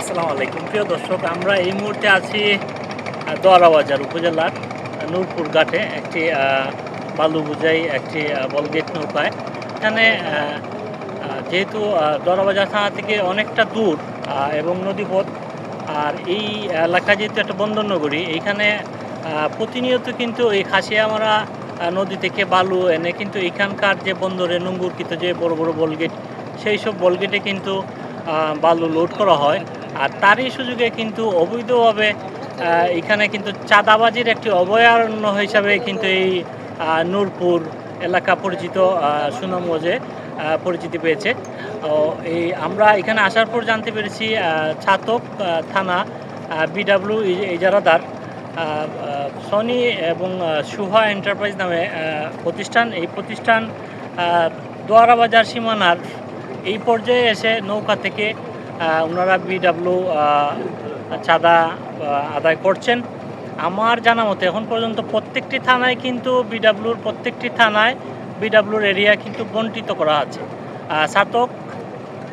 আসসালামু আলাইকুম। প্রিয় দর্শক, আমরা এই মুহূর্তে আছি দোয়ারাবাজার উপজেলার নূরপুর ঘাটে একটি বালু বোঝাই একটি বলগেট নৌকায়। এখানে যেহেতু দোয়ারাবাজার থানা থেকে অনেকটা দূর এবং নদীপথ, আর এই এলাকা যেহেতু একটা বন্দর নগরী এইখানে প্রতিনিয়ত কিন্তু এই খাসিয়ামারা নদী থেকে বালু এনে কিন্তু এখানকার যে বন্দরে নোঙ্গুরকৃত যে বড় বড় বলগেট, সেই সব বলগেটে কিন্তু বালু লোড করা হয়। আর তারই সুযোগে কিন্তু অবৈধভাবে এখানে কিন্তু চাঁদাবাজির একটি অভয়ারণ্য হিসাবে কিন্তু এই নূরপুর এলাকা পরিচিত সুনামগঞ্জে পরিচিতি পেয়েছে। এই আমরা এখানে আসার পর জানতে পেরেছি ছাতক থানা বিডাব্লিউ ইজারাদার সনি এবং সুহা এন্টারপ্রাইজ নামে প্রতিষ্ঠান। এই প্রতিষ্ঠান দোয়ারাবাজার সীমানার এই পর্যায়ে এসে নৌকা থেকে ওনারা বিডাব্লিউ চাঁদা আদায় করছেন। আমার জানা মতে এখন পর্যন্ত প্রত্যেকটি থানায় কিন্তু বিডাব্লিউর প্রত্যেকটি থানায় বিডাব্লিউর এরিয়া কিন্তু বন্টিত করা আছে। সাতক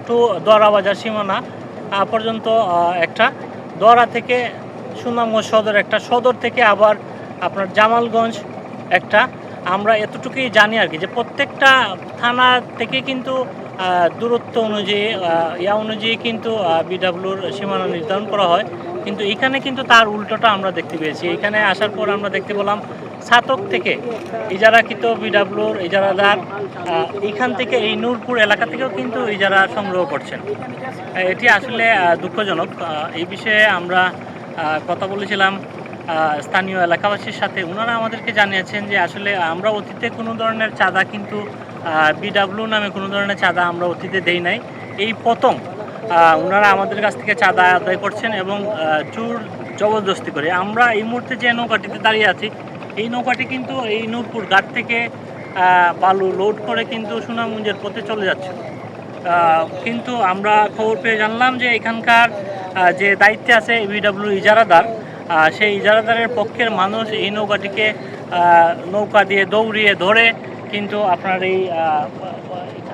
টু দোয়ারাবাজার সীমানা পর্যন্ত একটা। দোয়ারা থেকে সুনামগঞ্জ সদর একটা, সদর থেকে আবার আপনার জামালগঞ্জ একটা। আমরা এতটুকুই জানি আর কি যে প্রত্যেকটা থানা থেকে কিন্তু দূরত্ব অনুযায়ী ইয়া অনুযায়ী কিন্তু বিডাব্লিউর সীমানা নির্ধারণ করা হয়। কিন্তু এখানে কিন্তু তার উল্টোটা আমরা দেখতে পেয়েছি। এখানে আসার পর আমরা দেখতে পেলাম ছাতক থেকে ইজারাকৃত বিডাব্লিউর ইজারাদার এখান থেকে এই নূরপুর এলাকা থেকেও কিন্তু ইজারা সংগ্রহ করছেন। এটি আসলে দুঃখজনক। এই বিষয়ে আমরা কথা বলেছিলাম স্থানীয় এলাকাবাসীর সাথে। ওনারা আমাদেরকে জানিয়েছেন যে আসলে আমরা অতীতে কোনো ধরনের চাঁদা কিন্তু বিডাব্লিউ নামে কোনো ধরনের চাঁদা আমরা অতীতে দেই নাই। এই প্রথম ওনারা আমাদের কাছ থেকে চাঁদা আদায় করছেন এবং চুর জবরদস্তি করে। আমরা এই মুহূর্তে যে নৌকাটিতে দাঁড়িয়ে আছি, এই নৌকাটি কিন্তু এই নূরপুর ঘাট থেকে বালু লোড করে কিন্তু সুনামগঞ্জের পথে চলে যাচ্ছে। কিন্তু আমরা খবর পেয়ে জানলাম যে এখানকার যে দায়িত্বে আছে বিডাব্লিউ ইজারাদার সেই ইজারাদারের পক্ষের মানুষ এই নৌকাটিকে নৌকা দিয়ে দৌড়িয়ে ধরে কিন্তু আপনার এই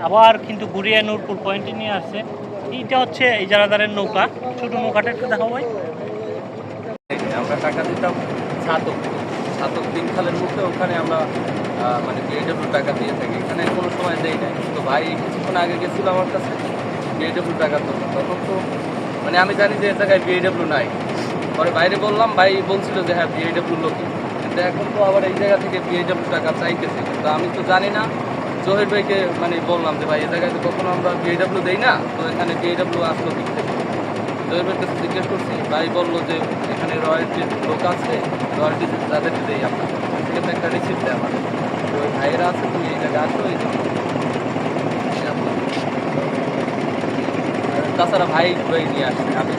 আবার কিন্তু ঘুরিয়ে নূরপুর পয়েন্টে নিয়ে আসছে। এইটা হচ্ছে ইজারাদারের নৌকা, ছোটো নৌকাটা একটু দেখাবো ভাই। আমরা টাকা দিতাম ছাতক ছাতক দিনখালের মুখে ওখানে আমরা মানে বিএডব্লিউ টাকা দিয়ে থাকি। এখানে কোনো সময় দেই নাই। তো ভাই কিছুক্ষণ আগে গেছিল আমার কাছে বিএডব্লিউ টাকা তো তখন তো মানে আমি জানি যে এ জায়গায় বিএডব্লিউ নাই। পরে বাইরে বললাম, ভাই বলছিল যে হ্যাঁ বিএডব্লিউ লোকই কিন্তু এখন তো আবার এই জায়গা থেকে বিএডব্লিউ টাকা চাইতেছে। কিন্তু আমি তো জানি না, জহির ভাইকে মানে বললাম যে, ভাই, এ জায়গায় তো কখনো আমরা বিএডব্লিউ দেই না? তো এখানে বিএডব্লিউ আসলো দিক থেকে জহিরের কাছে জিজ্ঞেস করছি, ভাই, বলল যে, এখানে রয়্যালটির লোক আছে রয়্যালটি তাদেরকে দেই আমরা। থেকে একটা রিসিপ্ট দেয় আমাদের। তো ওই ভাইয়েরা আছে, তুমি এই জায়গায় আসো, এই জন্য। তাছাড়া ভাই ভাই নিয়ে আসছে, আমি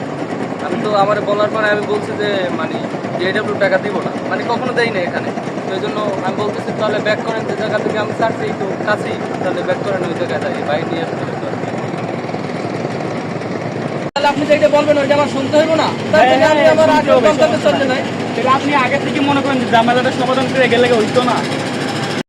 আমি তো আমার বলার পরে আমি বলছি যে মানে ডিএডব্লিউ টাকা দিব না। মানে কখনো দেই না এখানে। তো জন্য আমি বলতেছি তাহলে ব্যাক করেন যে জায়গা থেকে আমি ছাড়ছি একটু কাছেই তাহলে ব্যাক করেন ওই জায়গায় যাই ভাই নিয়ে আসতে হবে। তাহলে আপনি যেটা বলবেন ওইটা আমার শুনতে হইব না। তাহলে আমি আমার আগে গন্তব্যে চলতে নাই আপনি আগে থেকে মনে করেন ঝামেলাটা সমাধান করে গেলে হইতো না।